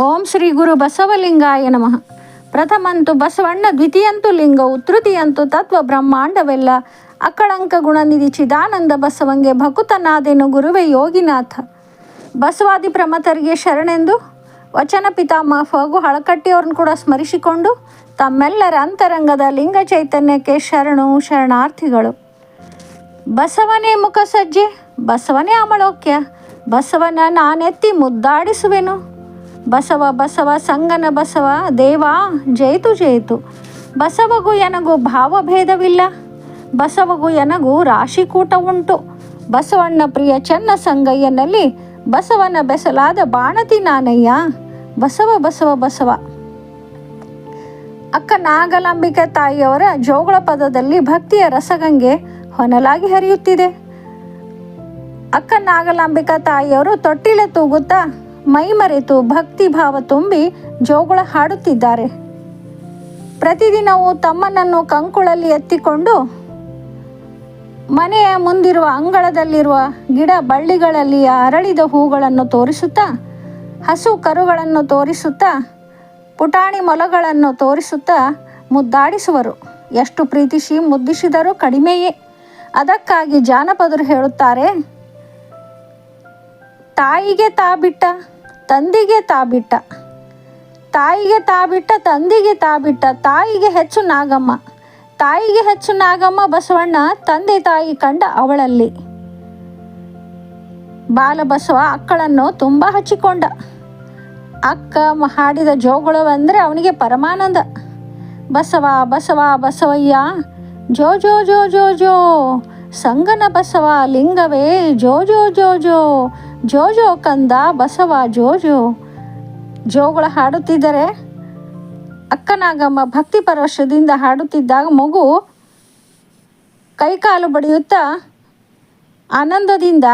ಓಂ ಶ್ರೀ ಗುರು ಬಸವಲಿಂಗಾಯ ನಮಃ. ಪ್ರಥಮಂತು ಬಸವಣ್ಣ, ದ್ವಿತೀಯಂತು ಲಿಂಗವು, ತೃತೀಯಂತು ತತ್ವ ಬ್ರಹ್ಮಾಂಡವೆಲ್ಲ ಅಕ್ಕಳಂಕ ಗುಣನಿಧಿ ಚಿದಾನಂದ ಬಸವಂಗೆ ಭಕುತನಾದೆನು ಗುರುವೆ ಯೋಗಿನಾಥ. ಬಸವಾದಿ ಪ್ರಮತರಿಗೆ ಶರಣೆಂದು, ವಚನ ಪಿತಾಮಹ ಫಗು ಹಳಕಟ್ಟಿಯವ್ರನ್ನ ಕೂಡ ಸ್ಮರಿಸಿಕೊಂಡು, ತಮ್ಮೆಲ್ಲರ ಅಂತರಂಗದ ಲಿಂಗ ಚೈತನ್ಯಕ್ಕೆ ಶರಣು ಶರಣಾರ್ಥಿಗಳು. ಬಸವನೇ ಮುಖಸಜ್ಜೆ, ಬಸವನೇ ಅಮಳೋಕ್ಯ ಬಸವನ ನಾನೆತ್ತಿ ಮುದ್ದಾಡಿಸುವೆನು. ಬಸವ ಬಸವ ಸಂಗನ ಬಸವ ದೇವಾ ಜಯಿತು ಜಯಿತು. ಬಸವಗೂ ಎನಗೂ ಭಾವಭೇದವಿಲ್ಲ. ಬಸವಗೂ ಎನಗೂ ರಾಶಿಕೂಟ ಉಂಟು. ಬಸವಣ್ಣ ಪ್ರಿಯ ಚೆನ್ನ ಸಂಗಯ್ಯನಲ್ಲಿ ಬಸವನ ಬೆಸಲಾದ ಬಾಣತಿ ನಾನಯ್ಯ. ಬಸವ ಬಸವ ಬಸವ. ಅಕ್ಕ ನಾಗಲಾಂಬಿಕೆ ತಾಯಿಯವರ ಜೋಗಳ ಪದದಲ್ಲಿ ಭಕ್ತಿಯ ರಸಗಂಗೆ ಹೊನಲಾಗಿ ಹರಿಯುತ್ತಿದೆ. ಅಕ್ಕ ನಾಗಲಾಂಬಿಕಾ ತಾಯಿಯವರು ತೊಟ್ಟಿಲೆ ತೂಗುತ್ತಾ ಮೈಮರೆತು ಭಕ್ತಿ ಭಾವ ತುಂಬಿ ಜೋಗುಳ ಹಾಡುತ್ತಿದ್ದಾರೆ. ಪ್ರತಿದಿನವೂ ತಮ್ಮನನ್ನು ಕಂಕುಳಲ್ಲಿ ಎತ್ತಿಕೊಂಡು ಮನೆಯ ಮುಂದಿರುವ ಅಂಗಳದಲ್ಲಿರುವ ಗಿಡ ಬಳ್ಳಿಗಳಲ್ಲಿ ಅರಳಿದ ಹೂಗಳನ್ನು ತೋರಿಸುತ್ತಾ, ಹಸು ಕರುಗಳನ್ನು ತೋರಿಸುತ್ತಾ, ಪುಟಾಣಿ ಮೊಲಗಳನ್ನು ತೋರಿಸುತ್ತಾ ಮುದ್ದಾಡಿಸುವರು. ಎಷ್ಟು ಪ್ರೀತಿಸಿ ಮುದ್ದಿಸಿದರೂ ಕಡಿಮೆಯೇ. ಅದಕ್ಕಾಗಿ ಜಾನಪದರು ಹೇಳುತ್ತಾರೆ, ತಾಯಿಗೆ ತಾ ಬಿಟ್ಟ ತಂದಿಗೆ ತಾಬಿಟ್ಟ. ತಾಯಿಗೆ ತಾಬಿಟ್ಟ, ತಂದಿಗೆ ತಾಬಿಟ್ಟ, ತಾಯಿಗೆ ಹೆಚ್ಚು ನಾಗಮ್ಮ. ತಾಯಿಗೆ ಹೆಚ್ಚು ನಾಗಮ್ಮ ಬಸವಣ್ಣ, ತಂದೆ ತಾಯಿ ಕಂಡ ಅವಳಲ್ಲಿ. ಬಾಲಬಸವ ಅಕ್ಕಳನ್ನು ತುಂಬ ಹಚ್ಚಿಕೊಂಡ. ಅಕ್ಕ ಹಾಡಿದ ಅಂದರೆ ಅವನಿಗೆ ಪರಮಾನಂದ. ಬಸವ ಬಸವ, ಬಸವಯ್ಯ, ಜೋ ಜೋ ಜೋ ಜೋ ಜೋ ಸಂಗನ ಬಸವ ಲಿಂಗವೇ ಜೋ ಜೋ ಜೋ ಜೋ ಜೋ ಜೋ ಕಂದ ಬಸವ ಜೋ ಜೋ ಜೋಗುಳ ಹಾಡುತ್ತಿದ್ದರೆ ಅಕ್ಕನಾಗಮ್ಮ ಭಕ್ತಿ ಪರವಶದಿಂದ ಹಾಡುತ್ತಿದ್ದಾಗ ಮಗು ಕೈಕಾಲು ಬಡಿಯುತ್ತಾ ಆನಂದದಿಂದ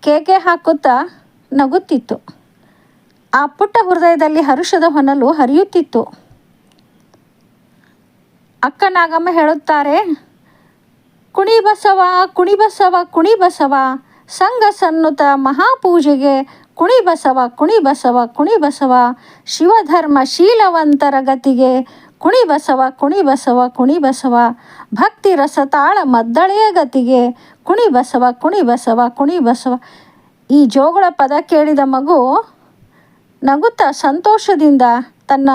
ಕೇಕೆ ಹಾಕುತ್ತಾ ನಗುತ್ತಿತ್ತು. ಆ ಪುಟ್ಟ ಹೃದಯದಲ್ಲಿ ಹರುಷದ ಹೊನಲು ಹರಿಯುತ್ತಿತ್ತು. ಅಕ್ಕನಾಗಮ್ಮ ಹೇಳುತ್ತಾರೆ ಕುಣಿ ಬಸವ ಕುಣಿಬಸವ ಕುಣಿ ಬಸವ ಸಂಘ ಸನ್ನುತ ಮಹಾಪೂಜೆಗೆ ಕುಣಿಬಸವ ಕುಣಿಬಸವ ಕುಣಿ ಬಸವ ಕುಣಿ ಬಸವ ಶಿವಧರ್ಮ ಶೀಲವಂತರ ಗತಿಗೆ ಕುಣಿಬಸವ ಕುಣಿಬಸವ ಕುಣಿಬಸವ, ಭಕ್ತಿ ರಸ ತಾಳ ಮದ್ದಳೆಯ ಗತಿಗೆ ಕುಣಿಬಸವ ಕುಣಿಬಸವ ಕುಣಿ ಬಸವ ಕುಣಿ ಬಸವ ಈ ಜೋಗಳ ಪದ ಕೇಳಿದ ಮಗು ನಗುತ್ತಾ ಸಂತೋಷದಿಂದ ತನ್ನ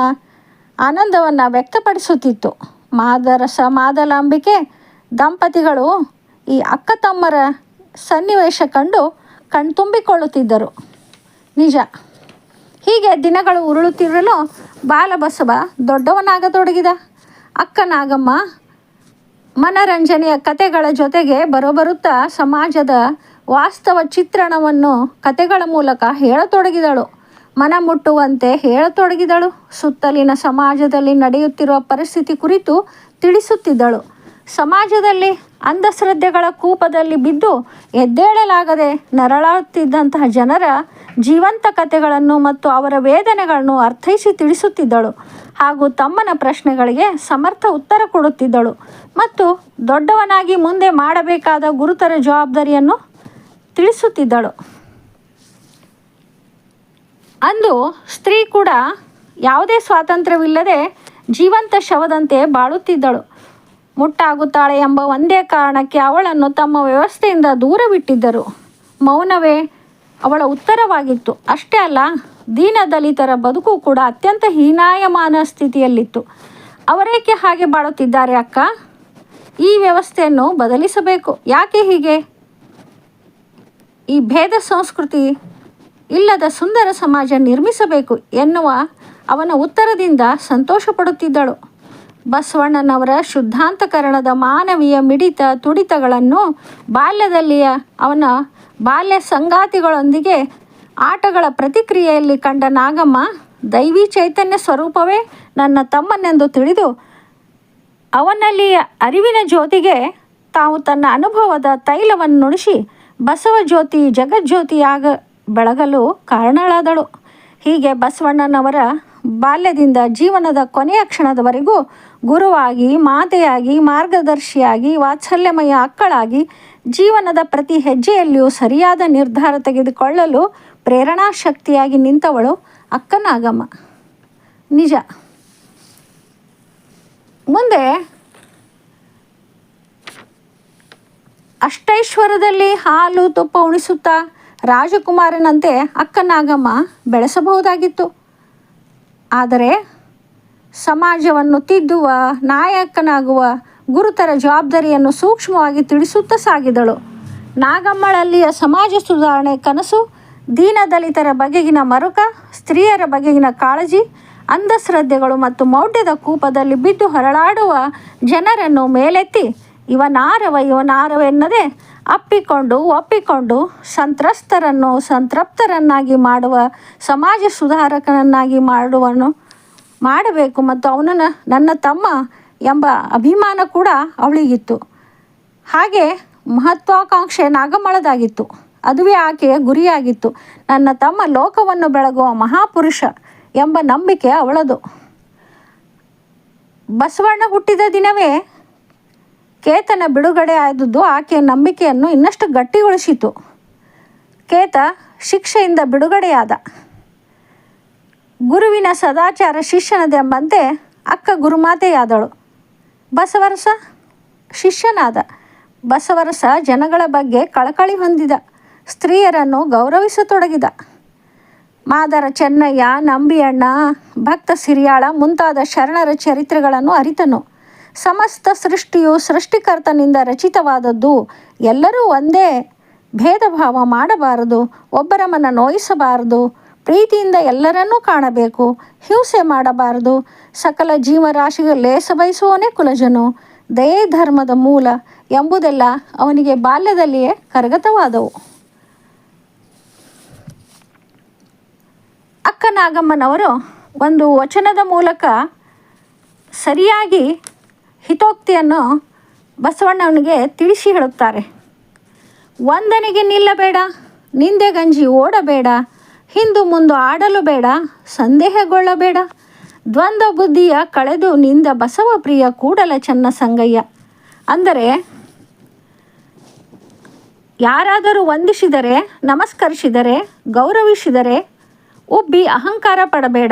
ಆನಂದವನ್ನು ವ್ಯಕ್ತಪಡಿಸುತ್ತಿತ್ತು. ಮಾದರಸ, ಮಾದಲಾಂಬಿಕೆ ದಂಪತಿಗಳು ಈ ಅಕ್ಕ ತಮ್ಮರ ಸನ್ನಿವೇಶ ಕಂಡು ಕಣ್ತುಂಬಿಕೊಳ್ಳುತ್ತಿದ್ದರು ನಿಜ. ಹೀಗೆ ದಿನಗಳು ಉರುಳುತ್ತಿರಲು ಬಾಲಬಸವ ದೊಡ್ಡವನಾಗತೊಡಗಿದ. ಅಕ್ಕ ನಾಗಮ್ಮ ಮನರಂಜನೆಯ ಕತೆಗಳ ಜೊತೆಗೆ ಬರೋಬರುತ್ತಾ ಸಮಾಜದ ವಾಸ್ತವ ಚಿತ್ರಣವನ್ನು ಕತೆಗಳ ಮೂಲಕ ಹೇಳತೊಡಗಿದಳು. ಮನ ಮುಟ್ಟುವಂತೆ ಹೇಳತೊಡಗಿದಳು. ಸುತ್ತಲಿನ ಸಮಾಜದಲ್ಲಿ ನಡೆಯುತ್ತಿರುವ ಪರಿಸ್ಥಿತಿ ಕುರಿತು ತಿಳಿಸುತ್ತಿದ್ದಳು. ಸಮಾಜದಲ್ಲಿ ಅಂಧಶ್ರದ್ಧೆಗಳ ಕೂಪದಲ್ಲಿ ಬಿದ್ದು ಎದ್ದೇಳಲಾಗದೆ ನರಳಾಡುತ್ತಿದ್ದಂತಹ ಜನರ ಜೀವಂತ ಕಥೆಗಳನ್ನು ಮತ್ತು ಅವರ ವೇದನೆಗಳನ್ನು ಅರ್ಥೈಸಿ ತಿಳಿಸುತ್ತಿದ್ದಳು ಹಾಗೂ ತಮ್ಮನ ಪ್ರಶ್ನೆಗಳಿಗೆ ಸಮರ್ಥ ಉತ್ತರ ಕೊಡುತ್ತಿದ್ದಳು. ಮತ್ತು ದೊಡ್ಡವನಾಗಿ ಮುಂದೆ ಮಾಡಬೇಕಾದ ಗುರುತರ ಜವಾಬ್ದಾರಿಯನ್ನು ತಿಳಿಸುತ್ತಿದ್ದಳು. ಅಂದು ಸ್ತ್ರೀ ಕೂಡ ಯಾವುದೇ ಸ್ವಾತಂತ್ರ್ಯವಿಲ್ಲದೆ ಜೀವಂತ ಶವದಂತೆ ಬಾಳುತ್ತಿದ್ದಳು. ಮುಟ್ಟಾಗುತ್ತಾಳೆ ಎಂಬ ಒಂದೇ ಕಾರಣಕ್ಕೆ ಅವಳನ್ನು ತಮ್ಮ ವ್ಯವಸ್ಥೆಯಿಂದ ದೂರವಿಟ್ಟಿದ್ದರು ಮೌನವೇ ಅವಳ ಉತ್ತರವಾಗಿತ್ತು. ಅಷ್ಟೇ ಅಲ್ಲ ದೀನ ದಲಿತರ ಬದುಕು ಕೂಡ ಅತ್ಯಂತ ಹೀನಾಯಮಾನ ಸ್ಥಿತಿಯಲ್ಲಿತ್ತು. ಅವರೇಕೆ ಹಾಗೆ ಬಾಳುತ್ತಿದ್ದಾರೆ ಅಕ್ಕ? ಈ ವ್ಯವಸ್ಥೆಯನ್ನು ಬದಲಿಸಬೇಕು. ಯಾಕೆ ಹೀಗೆ? ಈ ಭೇದ ಸಂಸ್ಕೃತಿ ಇಲ್ಲದ ಸುಂದರ ಸಮಾಜ ನಿರ್ಮಿಸಬೇಕು ಎನ್ನುವ ಅವನ ಉತ್ತರದಿಂದ ಸಂತೋಷ ಪಡುತ್ತಿದ್ದಳು ಬಸವಣ್ಣನವರ ಶುದ್ಧಾಂತಕರಣದ ಮಾನವೀಯ ಮಿಡಿತ ತುಡಿತಗಳನ್ನು ಬಾಲ್ಯದಲ್ಲಿಯ ಅವನ ಬಾಲ್ಯ ಸಂಗಾತಿಗಳೊಂದಿಗೆ ಆಟಗಳ ಪ್ರತಿಕ್ರಿಯೆಯಲ್ಲಿ ಕಂಡ ನಾಗಮ್ಮ, ದೈವಿ ಚೈತನ್ಯ ಸ್ವರೂಪವೇ ನನ್ನ ತಮ್ಮನೆಂದು ತಿಳಿದು ಅವನಲ್ಲಿ ಅರಿವಿನ ಜ್ಯೋತಿಗೆ ತಾವು ತನ್ನ ಅನುಭವದ ತೈಲವನ್ನು ನುಡಿಸಿ ಬಸವ ಜ್ಯೋತಿ ಜಗಜ್ಯೋತಿಯಾಗ ಬೆಳಗಲು ಕಾರಣಳಾದಳು. ಹೀಗೆ ಬಸವಣ್ಣನವರ ಬಾಲ್ಯದಿಂದ ಜೀವನದ ಕೊನೆಯ ಕ್ಷಣದವರೆಗೂ ಗುರುವಾಗಿ, ಮಾತೆಯಾಗಿ, ಮಾರ್ಗದರ್ಶಿಯಾಗಿ, ವಾತ್ಸಲ್ಯಮಯ ಅಕ್ಕಳಾಗಿ ಜೀವನದ ಪ್ರತಿ ಹೆಜ್ಜೆಯಲ್ಲಿಯೂ ಸರಿಯಾದ ನಿರ್ಧಾರ ತೆಗೆದುಕೊಳ್ಳಲು ಪ್ರೇರಣಾ ಶಕ್ತಿಯಾಗಿ ನಿಂತವಳು ಅಕ್ಕನಾಗಮ್ಮ. ನಿಜ. ಮುಂದೆ ಅಷ್ಟೈಶ್ವರದಲ್ಲಿ ಹಾಲು ತುಪ್ಪ ಉಣಿಸುತ್ತಾ ರಾಜಕುಮಾರನಂತೆ ಅಕ್ಕನಾಗಮ್ಮ ಬೆಳೆಸಬಹುದಾಗಿತ್ತು. ಆದರೆ ಸಮಾಜವನ್ನು ತಿದ್ದುವ, ನಾಯಕನಾಗುವ, ಗುರುತರ ಜವಾಬ್ದಾರಿಯನ್ನು ಸೂಕ್ಷ್ಮವಾಗಿ ತಿಳಿಸುತ್ತಾ ಸಾಗಿದಳು. ನಾಗಮ್ಮಳಲ್ಲಿಯ ಸಮಾಜ ಸುಧಾರಣೆ ಕನಸು, ದೀನದಲಿತರ ಬಗೆಗಿನ ಮರುಕ, ಸ್ತ್ರೀಯರ ಬಗೆಗಿನ ಕಾಳಜಿ, ಅಂಧಶ್ರದ್ಧೆಗಳು ಮತ್ತು ಮೌಢ್ಯದ ಕೂಪದಲ್ಲಿ ಬಿದ್ದು ಹೊರಳಾಡುವ ಜನರನ್ನು ಮೇಲೆತ್ತಿ, ಇವನಾರವ ಇವನಾರವ ಎನ್ನದೆ ಅಪ್ಪಿಕೊಂಡು ಒಪ್ಪಿಕೊಂಡು ಸಂತ್ರಸ್ತರನ್ನು ಸಂತೃಪ್ತರನ್ನಾಗಿ ಮಾಡುವ, ಸಮಾಜ ಸುಧಾರಕನನ್ನಾಗಿ ಮಾಡುವನು ಮಾಡಬೇಕು ಮತ್ತು ಅವನನ್ನು ನನ್ನ ತಮ್ಮ ಎಂಬ ಅಭಿಮಾನ ಕೂಡ ಅವಳಿಗಿತ್ತು. ಹಾಗೆ ಮಹತ್ವಾಕಾಂಕ್ಷೆ ನಾಗಮಳದಾಗಿತ್ತು. ಅದುವೇ ಆಕೆಯ ಗುರಿಯಾಗಿತ್ತು. ನನ್ನ ತಮ್ಮ ಲೋಕವನ್ನು ಬೆಳಗುವ ಮಹಾಪುರುಷ ಎಂಬ ನಂಬಿಕೆ ಅವಳದು. ಬಸವಣ್ಣ ಹುಟ್ಟಿದ ದಿನವೇ ಕೇತನ ಬಿಡುಗಡೆ ಆದದ್ದು ಆಕೆಯ ನಂಬಿಕೆಯನ್ನು ಇನ್ನಷ್ಟು ಗಟ್ಟಿಗೊಳಿಸಿತು. ಕೇತ ಶಿಕ್ಷೆಯಿಂದ ಬಿಡುಗಡೆಯಾದ. ಗುರುವಿನ ಸದಾಚಾರ ಶಿಷ್ಯನದೆಂಬಂತೆ ಅಕ್ಕ ಗುರುಮಾತೆಯಾದಳು. ಬಸವರಸ ಶಿಷ್ಯನಾದ. ಬಸವರಸ ಜನಗಳ ಬಗ್ಗೆ ಕಳಕಳಿ ಹೊಂದಿದ. ಸ್ತ್ರೀಯರನ್ನು ಗೌರವಿಸತೊಡಗಿದ. ಮಾದರ ಚೆನ್ನಯ್ಯ, ನಂಬಿಯಣ್ಣ, ಭಕ್ತ ಸಿರಿಯಾಳ ಮುಂತಾದ ಶರಣರ ಚರಿತ್ರೆಗಳನ್ನು ಅರಿತನು. ಸಮಸ್ತ ಸೃಷ್ಟಿಯು ಸೃಷ್ಟಿಕರ್ತನಿಂದ ರಚಿತವಾದದ್ದು. ಎಲ್ಲರೂ ಒಂದೇ. ಭೇದ ಭಾವ ಮಾಡಬಾರದು. ಒಬ್ಬರ ಮನ ನೋಯಿಸಬಾರದು. ಪ್ರೀತಿಯಿಂದ ಎಲ್ಲರನ್ನೂ ಕಾಣಬೇಕು. ಹಿಂಸೆ ಮಾಡಬಾರದು. ಸಕಲ ಜೀವರಾಶಿಗೆ ಲೇಸ ಬಯಸುವವನೇ ಕುಲಜನು. ದಯೆ ಧರ್ಮದ ಮೂಲ ಎಂಬುದೆಲ್ಲ ಅವನಿಗೆ ಬಾಲ್ಯದಲ್ಲಿಯೇ ಕರಗತವಾದವು. ಅಕ್ಕ ನಾಗಮ್ಮನವರು ಒಂದು ವಚನದ ಮೂಲಕ ಸರಿಯಾಗಿ ಹಿತೋಕ್ತಿಯನ್ನು ಬಸವಣ್ಣವನಿಗೆ ತಿಳಿಸಿ ಹೇಳುತ್ತಾರೆ. ವಂದನೆಗೆ ನಿಲ್ಲಬೇಡ, ನಿಂದೆ ಗಂಜಿ ಓಡಬೇಡ ಹಿಂದು ಮುಂದು ಆಡಲು ಬೇಡ, ಸಂದೇಹಗೊಳ್ಳಬೇಡ. ದ್ವಂದ್ವ ಬುದ್ಧಿಯ ಕಳೆದು ನಿಂದ ಬಸವ ಪ್ರಿಯ ಕೂಡಲ ಚೆನ್ನ ಸಂಗಯ್ಯ. ಅಂದರೆ, ಯಾರಾದರೂ ವಂದಿಸಿದರೆ, ನಮಸ್ಕರಿಸಿದರೆ, ಗೌರವಿಸಿದರೆ, ಉಬ್ಬಿ ಅಹಂಕಾರ ಪಡಬೇಡ.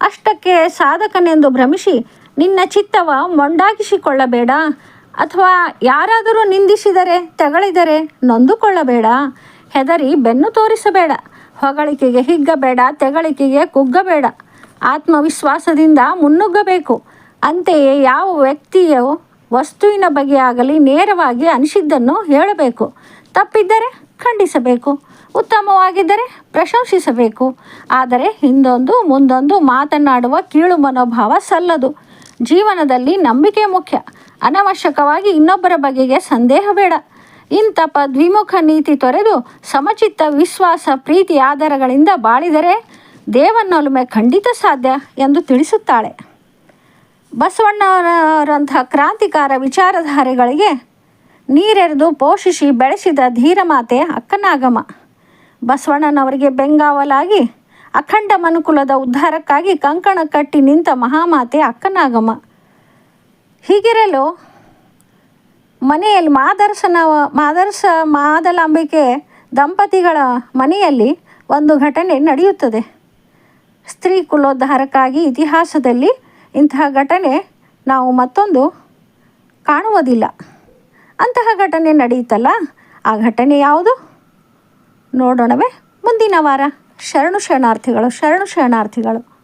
ಅಷ್ಟಕ್ಕೆ ಸಾಧಕನೆಂದು ಭ್ರಮಿಸಿ ನಿನ್ನ ಚಿತ್ತವ ಮೊಂಡಾಗಿಸಿಕೊಳ್ಳಬೇಡ. ಅಥವಾ ಯಾರಾದರೂ ನಿಂದಿಸಿದರೆ, ತೆಗಳಿದರೆ ನೊಂದುಕೊಳ್ಳಬೇಡ. ಹೆದರಿ ಬೆನ್ನು ತೋರಿಸಬೇಡ. ಹೊಗಳಿಕೆಗೆ ಹಿಗ್ಗಬೇಡ, ತೆಗಳಿಕೆಗೆ ಕುಗ್ಗಬೇಡ. ಆತ್ಮವಿಶ್ವಾಸದಿಂದ ಮುನ್ನುಗ್ಗಬೇಕು. ಅಂತೆಯೇ ಯಾವ ವ್ಯಕ್ತಿಯು ವಸ್ತುವಿನ ಬಗ್ಗೆ ಆಗಲಿ ನೇರವಾಗಿ ಅನಿಸಿದ್ದನ್ನು ಹೇಳಬೇಕು. ತಪ್ಪಿದ್ದರೆ ಖಂಡಿಸಬೇಕು. ಉತ್ತಮವಾಗಿದ್ದರೆ ಪ್ರಶಂಸಿಸಬೇಕು. ಆದರೆ ಹಿಂದೊಂದು ಮುಂದೊಂದು ಮಾತನಾಡುವ ಕೀಳು ಮನೋಭಾವ ಸಲ್ಲದು. ಜೀವನದಲ್ಲಿ ನಂಬಿಕೆ ಮುಖ್ಯ. ಅನವಶ್ಯಕವಾಗಿ ಇನ್ನೊಬ್ಬರ ಬಗೆಗೆ ಸಂದೇಹ ಬೇಡ. ಇಂಥ ದ್ವಿಮುಖ ನೀತಿ ತೊರೆದು ಸಮಚಿತ್ತ ವಿಶ್ವಾಸ, ಪ್ರೀತಿ, ಆಧಾರಗಳಿಂದ ಬಾಳಿದರೆ ದೇವನೊಲುಮೆ ಖಂಡಿತ ಸಾಧ್ಯ ಎಂದು ತಿಳಿಸುತ್ತಾಳೆ. ಬಸವಣ್ಣವರಂತಹ ಕ್ರಾಂತಿಕಾರ ವಿಚಾರಧಾರೆಗಳಿಗೆ ನೀರೆರೆದು ಪೋಷಿಸಿ ಬೆಳೆಸಿದ ಧೀರಮಾತೆ ಅಕ್ಕನಾಗಮ. ಬಸವಣ್ಣನವರಿಗೆ ಬೆಂಗಾವಲಾಗಿ ಅಖಂಡ ಮನುಕುಲದ ಉದ್ಧಾರಕ್ಕಾಗಿ ಕಂಕಣ ಕಟ್ಟಿ ನಿಂತ ಮಹಾಮಾತೆ ಅಕ್ಕನಾಗಮ್ಮ ಹೀಗಿರಲು ಮನೆಯಲ್ಲಿ ಮಾದರ್ಶನ ಮಾದರ್ಶ ಮಾದಲಾಂಬಿಕೆ ದಂಪತಿಗಳ ಮನೆಯಲ್ಲಿ ಒಂದು ಘಟನೆ ನಡೆಯುತ್ತದೆ. ಸ್ತ್ರೀ ಕುಲೋದ್ಧಾರಕ್ಕಾಗಿ ಇತಿಹಾಸದಲ್ಲಿ ಇಂತಹ ಘಟನೆ ನಾವು ಮತ್ತೊಂದು ಕಾಣುವುದಿಲ್ಲ. ಅಂತಹ ಘಟನೆ ನಡೆಯುತ್ತಲ್ಲ ಆ ಘಟನೆ ಯಾವುದು? ನೋಡೋಣವೇ ಮುಂದಿನ ವಾರ. ಶರಣು ಶರಣಾರ್ಥಿಗಳು ಶರಣು ಶರಣಾರ್ಥಿಗಳು.